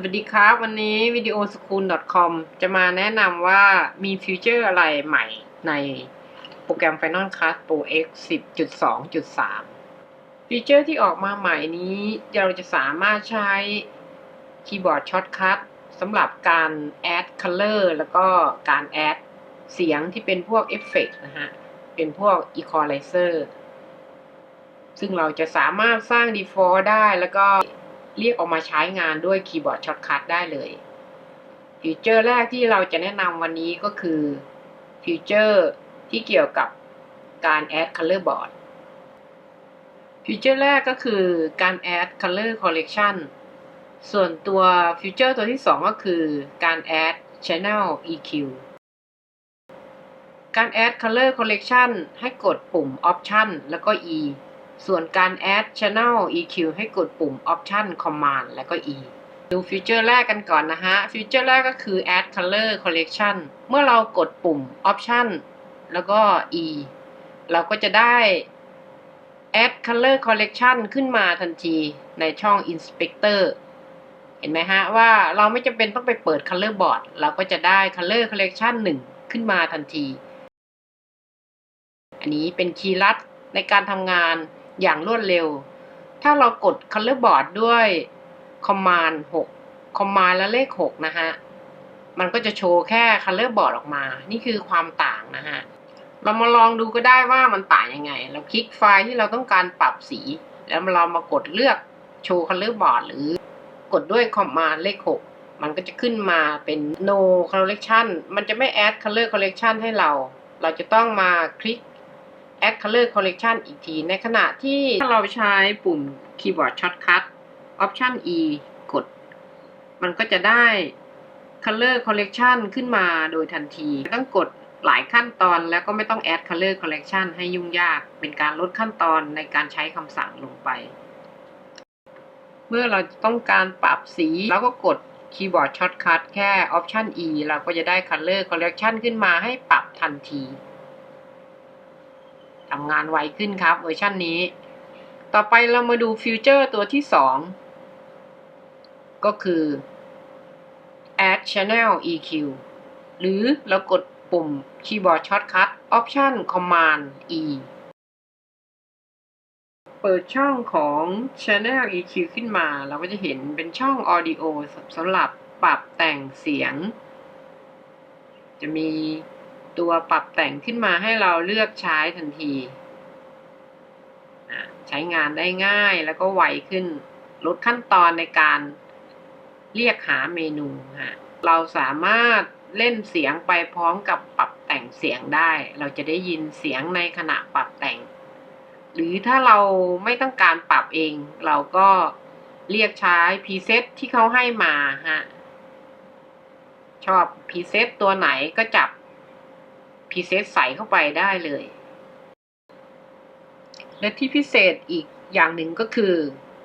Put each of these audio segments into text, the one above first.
สวัสดีครับ วันนี้ videoschool.com จะมาแนะนำว่ามีฟีเจอร์อะไรใหม่ในโปรแกรม Final Cut Pro X 10.2.3 ฟีเจอร์ที่ออกมาใหม่นี้ เราจะสามารถใช้คีย์บอร์ดช็อตคัทสำหรับการ add color แล้วก็การ add เสียงที่เป็นพวกเอฟเฟกนะฮะ เป็นพวก equalizer ซึ่งเราจะสามารถสร้าง default ได้แล้วก็ เรียกออกมาใช้งานด้วยคีย์บอร์ดช็อตคัทได้เลยฟีเจอร์แรกที่เราจะแนะนำวันนี้ก็คือฟีเจอร์ที่เกี่ยวกับการ add color board ฟีเจอร์แรกก็คือการ add color collection ส่วนตัวฟีเจอร์ตัวที่ 2 ก็คือการ add channel EQ การ add color collection ให้กดปุ่ม option แล้วก็ E ส่วนการ add channel EQ ให้กดปุ่ม option command แล้วก็ E ดูฟีเจอร์แรกกันก่อนนะฮะ ฟีเจอร์แรกก็คือ add color collection เมื่อเรากดปุ่ม option แล้วก็ E เราก็จะได้ add color collection ขึ้นมาทันทีในช่อง inspector เห็นไหมฮะว่าเราไม่จำเป็นต้องไปเปิด color board เราก็จะได้ color collection 1 ขึ้นมาทันที อันนี้เป็นคีย์ลัดในการทำงาน อย่างรวดเร็ว ถ้าเรากด color board ด้วย command 6 command และเลข 6 นะฮะ มันก็จะโชว์แค่ color board ออกมา นี่คือความต่างนะฮะ เรามาลองดูก็ได้ว่ามันต่างยังไง เราคลิกไฟล์ที่เราต้องการปรับสี แล้วเรามากดเลือกโชว์ color board หรือกดด้วย command เลข 6 มันก็จะขึ้นมาเป็น no collection มันจะไม่ add color collection ให้เรา เราจะต้องมาคลิก add color collection อีกที ในขณะที่ถ้าเราใช้ปุ่มคีย์บอร์ดช็อตคัท option e กด มันก็จะได้ color collection ขึ้นมาโดยทันที ต้องกดหลายขั้นตอนแล้วก็ไม่ต้อง add color collection ให้ยุ่งยาก เป็นการลดขั้นตอนในการใช้คำสั่งลงไป เมื่อเราต้องการปรับสีเราก็กดคีย์บอร์ดช็อตคัทแค่ option e เราก็จะได้ color collection ขึ้นมาให้ปรับทันที ทำงานไวขึ้นครับเวอร์ชันนี้ ต่อไปเรามาดูฟิวเจอร์ตัวที่ 2 ก็คือ add channel EQ หรือเรากดปุ่มคีย์บอร์ดช็อตคัท option command E เปิดช่องของ channel EQ ขึ้นมา เราก็จะเห็นเป็นช่อง audio สำหรับปรับแต่งเสียง จะมี ตัวปรับแต่งขึ้นมาให้เราเลือกใช้ทันที ใช้งานได้ง่ายแล้วก็ไวขึ้น ลดขั้นตอนในการเรียกหาเมนูฮะเราสามารถเล่นเสียงไปพร้อมกับปรับแต่งเสียงได้ เราจะได้ยินเสียงในขณะปรับแต่ง หรือถ้าเราไม่ต้องการปรับเอง เราก็เรียกใช้พรีเซตที่เขาให้มาฮะชอบพรีเซตตัวไหนก็จับ รีเซตใส่เข้าไปได้เลย และที่พิเศษอีกอย่างหนึ่งก็คือ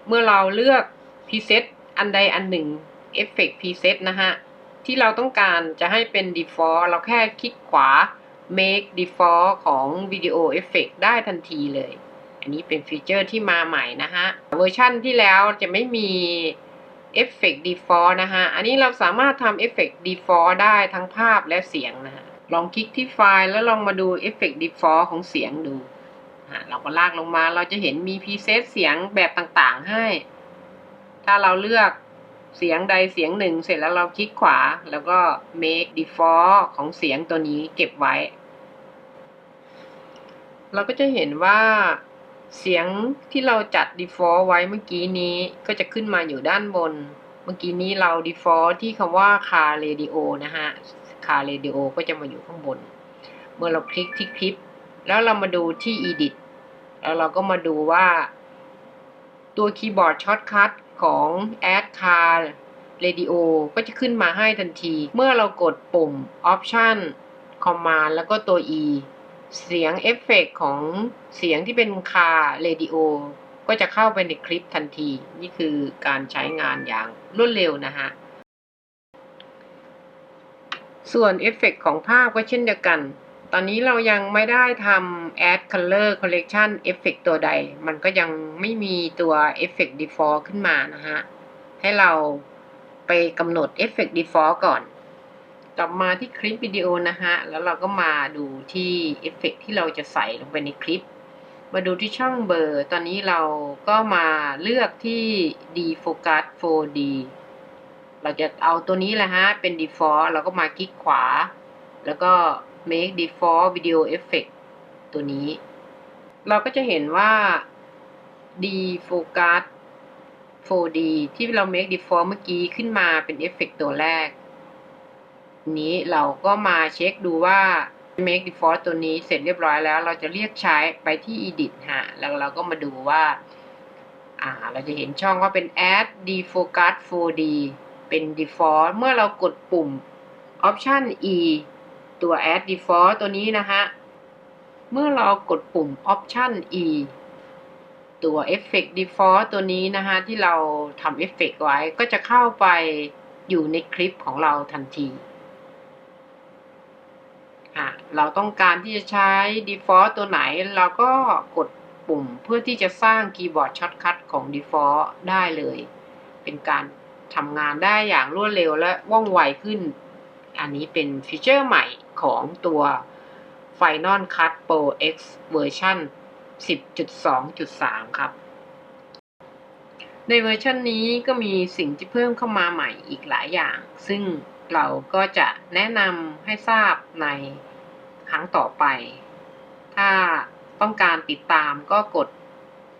เมื่อเราเลือกพรีเซตอันใดอันหนึ่งเอฟเฟกต์พรีเซตนะฮะ ที่เราต้องการจะให้เป็น default เราแค่คลิกขวา make default ของ video effect ได้ทันทีเลย อันนี้เป็นฟีเจอร์ที่มาใหม่นะฮะ เวอร์ชั่นที่แล้วจะไม่มีเอฟเฟกต์ default นะฮะ อันนี้เราสามารถทำเอฟเฟกต์ default ได้ทั้งภาพและเสียงนะฮะ ลองคลิกที่ไฟล์แล้วลองมาดูเอฟเฟกต์ default ของเสียงดูเราก็ลากลงมาเราจะเห็นมีพรีเซตเสียงแบบต่างๆให้ ถ้าเราเลือกเสียงใดเสียงหนึ่ง เสร็จแล้วเราคลิกขวา แล้วก็ make default ของเสียงตัวนี้เก็บไว้ เราก็จะเห็นว่าเสียงที่เราจัด default ไว้เมื่อกี้นี้ก็จะขึ้นมาอยู่ด้านบน เมื่อกี้นี้เรา default ที่คำว่า car radio นะฮะ car radio ก็จะมาอยู่ข้างบน เมื่อเราคลิกที่คลิป แล้วเรามาดูที่ edit แล้วเราก็มาดูว่าตัวคีย์บอร์ดช็อตคัทของ add car radio ก็จะขึ้นมาให้ทันที เมื่อเรากดปุ่ม option command แล้วก็ตัว e เสียงเอฟเฟกของเสียงที่เป็น car radio ก็จะเข้าไปในคลิปทันที นี่คือการใช้งานอย่างรวดเร็วนะฮะ ส่วนเอฟเฟกของภาพก็เช่นเดียวกัน ตอนนี้เรายังไม่ได้ทำ add color collection effect ตัวใด มันก็ยังไม่มีตัว effect default ขึ้นมานะฮะ ให้เราไปกำหนด Effect Default ก่อน กลับมาที่คลิปวิดีโอนะฮะ แล้วเราก็มาดูที่เอฟเฟกที่เราจะใส่ลงไปในคลิป มาดูที่ช่องเบอร์ ตอนนี้เราก็มาเลือกที่ Defocus 4D เราจะเอาตัวนี้แหละฮะ เป็น Default เราก็มาคลิกขวา แล้วก็ Make Default Video Effect ตัวนี้ เราก็จะเห็นว่า Defocus 4D ที่เรา Make Default เมื่อกี้ขึ้นมาเป็นเอฟเฟกตัวแรก นี้เราก็มาเช็คดูว่า Make Default ตัวนี้เสร็จเรียบร้อยแล้ว เราจะเรียกใช้ไปที่ Edit ฮะ แล้วเราก็มาดูว่า อ่า เราจะเห็นช่องว่าเป็น Add Defocus 4D เป็น Default เมื่อเรากดปุ่ม Option E ตัว Add Default ตัวนี้นะฮะเมื่อเรากดปุ่ม Option E ตัว Effect Default ตัวนี้นะฮะที่เราทำเอฟเฟกไว้ก็จะเข้าไปอยู่ในคลิปของเราทันทีอะเราต้องการที่จะใช้ default ตัวไหน เราก็กดปุ่มเพื่อที่จะสร้างคีย์บอร์ดช็อตคัทของ default ได้เลย เป็นการ ทำงานได้อย่างรวดเร็วและว่องไวขึ้น อันนี้เป็นฟีเจอร์ใหม่ของตัว Final Cut Pro X เวอร์ชัน10.2.3 ครับ ในเวอร์ชันนี้ก็มีสิ่งที่เพิ่มเข้ามาใหม่อีกหลายอย่าง ซึ่งเราก็จะแนะนำให้ทราบในครั้งต่อไป ถ้าต้องการติดตามก็กด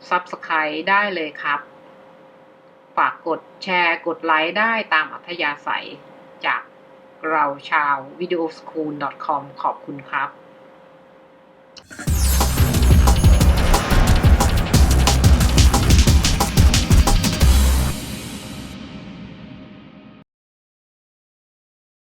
Subscribe ได้เลยครับ ฝากกดแชร์กดไลค์ได้ตามอัธยาศัย จากเราชาว videoschool.com ขอบคุณครับ